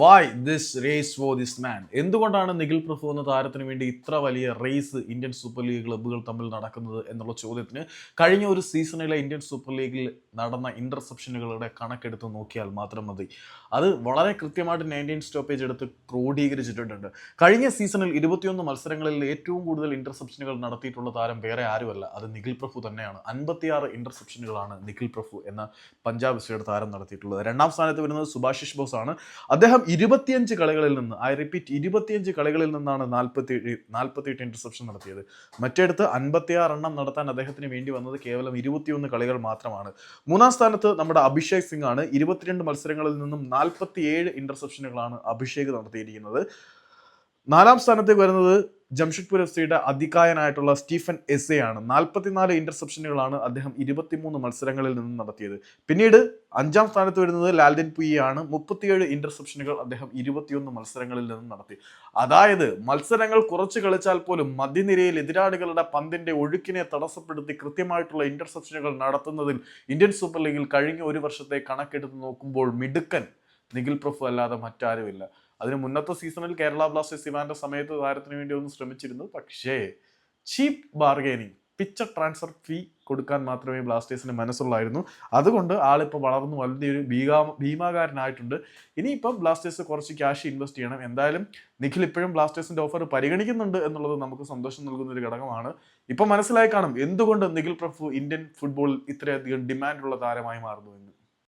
Why this race for this man എന്തുകൊണ്ടാണ് നിഖിൽ പ്രഭു എന്ന താരത്തിന് വേണ്ടി ഇത്ര വലിയ റേസ് ഇന്ത്യൻ സൂപ്പർ ലീഗ് ക്ലബ്ബുകൾ തമ്മിൽ നടക്കുന്നത് എന്നുള്ള ചോദ്യത്തിന് കഴിഞ്ഞ ഒരു സീസണിലെ ഇന്ത്യൻ സൂപ്പർ ലീഗിൽ നടന്ന ഇന്റർസെപ്ഷനുകളുടെ കണക്കെടുത്ത് നോക്കിയാൽ മാത്രം മതി. അത് വളരെ കൃത്യമായിട്ട് നയന്റീൻ സ്റ്റോപ്പേജ് എടുത്ത് ക്രോഡീകരിച്ചിട്ടുണ്ട്. കഴിഞ്ഞ സീസണിൽ ഇരുപത്തിയൊന്ന് മത്സരങ്ങളിൽ ഏറ്റവും കൂടുതൽ ഇന്റർസെപ്ഷനുകൾ നടത്തിയിട്ടുള്ള താരം വേറെ ആരുമല്ല അത് നിഖിൽ പ്രഭു തന്നെയാണ്. അൻപത്തിയാറ് ഇന്റർസെപ്ഷനുകളാണ് നിഖിൽ പ്രഭു എന്ന പഞ്ചാബ് സ്റ്റേഡ് താരം നടത്തിയിട്ടുള്ളത്. രണ്ടാം സ്ഥാനത്ത് വരുന്നത് സുഭാഷിഷ് ബോസ് ആണ്. അദ്ദേഹം ഇരുപത്തിയഞ്ച് കളികളിൽ നിന്ന് ഐ റിപ്പീറ്റ് ഇരുപത്തിയഞ്ച് കളികളിൽ നിന്നാണ് നാൽപ്പത്തി നാൽപ്പത്തിയെട്ട് ഇന്റർസെപ്ഷൻ നടത്തിയത്. മറ്റേടത്ത് അൻപത്തിയാറ് എണ്ണം നടത്താൻ അദ്ദേഹത്തിന് വേണ്ടി വന്നത് കേവലം ഇരുപത്തിയൊന്ന് കളികൾ മാത്രമാണ്. മൂന്നാം സ്ഥാനത്ത് നമ്മുടെ അഭിഷേക് സിംഗ് ആണ്. ഇരുപത്തിരണ്ട് മത്സരങ്ങളിൽ നിന്നും നാൽപ്പത്തിയേഴ് ഇന്റർസെപ്ഷനുകളാണ് അഭിഷേക് നടത്തിയിരിക്കുന്നത്. നാലാം സ്ഥാനത്തേക്ക് വരുന്നത് ജംഷഡ്പൂർ എഫ് സിയുടെ അധികായനായിട്ടുള്ള സ്റ്റീഫൻ എസ് ആണ് നാൽപ്പത്തിനാല് ഇന്റർസെപ്ഷനുകളാണ് അദ്ദേഹം ഇരുപത്തിമൂന്ന് മത്സരങ്ങളിൽ നിന്ന് നടത്തിയത്. പിന്നീട് അഞ്ചാം സ്ഥാനത്ത് വരുന്നത് ലാൽദിൻ പുയി ആണ് മുപ്പത്തിയേഴ് ഇന്റർസെപ്ഷനുകൾ അദ്ദേഹം ഇരുപത്തിയൊന്ന് മത്സരങ്ങളിൽ നിന്ന് നടത്തി. അതായത് മത്സരങ്ങൾ കുറച്ച് കളിച്ചാൽ പോലും മധ്യനിരയിൽ എതിരാളികളുടെ പന്തിന്റെ ഒഴുക്കിനെ തടസ്സപ്പെടുത്തി കൃത്യമായിട്ടുള്ള ഇന്റർസെപ്ഷനുകൾ നടത്തുന്നതിൽ ഇന്ത്യൻ സൂപ്പർ ലീഗിൽ കഴിഞ്ഞ ഒരു വർഷത്തെ കണക്കെടുത്ത് നോക്കുമ്പോൾ മിടുക്കൻ നിഖിൽ പ്രഫു അല്ലാതെ മറ്റാരുമില്ല. അതിന് മുന്നത്തെ സീസണിൽ കേരള ബ്ലാസ്റ്റേഴ്സ് ഇവാന്റെ സമയത്ത് താരത്തിന് വേണ്ടി ഒന്ന് ശ്രമിച്ചിരുന്നു. പക്ഷേ ചീപ്പ് ബാർഗെയിനിങ് പിച്ച ട്രാൻസ്ഫർ ഫീ കൊടുക്കാൻ മാത്രമേ ബ്ലാസ്റ്റേഴ്സിന് മനസ്സുള്ളായിരുന്നു. അതുകൊണ്ട് ആളിപ്പോൾ വളർന്നു വലിയൊരു ഭീകാ ഭീമാകാരനായിട്ടുണ്ട്. ഇനിയിപ്പം ബ്ലാസ്റ്റേഴ്സ് കുറച്ച് ക്യാഷ് ഇൻവെസ്റ്റ് ചെയ്യണം. എന്തായാലും നിഖിൽ ഇപ്പോഴും ബ്ലാസ്റ്റേഴ്സിന്റെ ഓഫർ പരിഗണിക്കുന്നുണ്ട് എന്നുള്ളത് നമുക്ക് സന്തോഷം നൽകുന്ന ഒരു ഘടകമാണ്. ഇപ്പം മനസ്സിലായി കാണും എന്തുകൊണ്ട് നിഖിൽ പ്രഭു ഇന്ത്യൻ ഫുട്ബോളിൽ ഇത്രയധികം ഡിമാൻഡുള്ള താരമായി മാറുന്നു എന്ന്.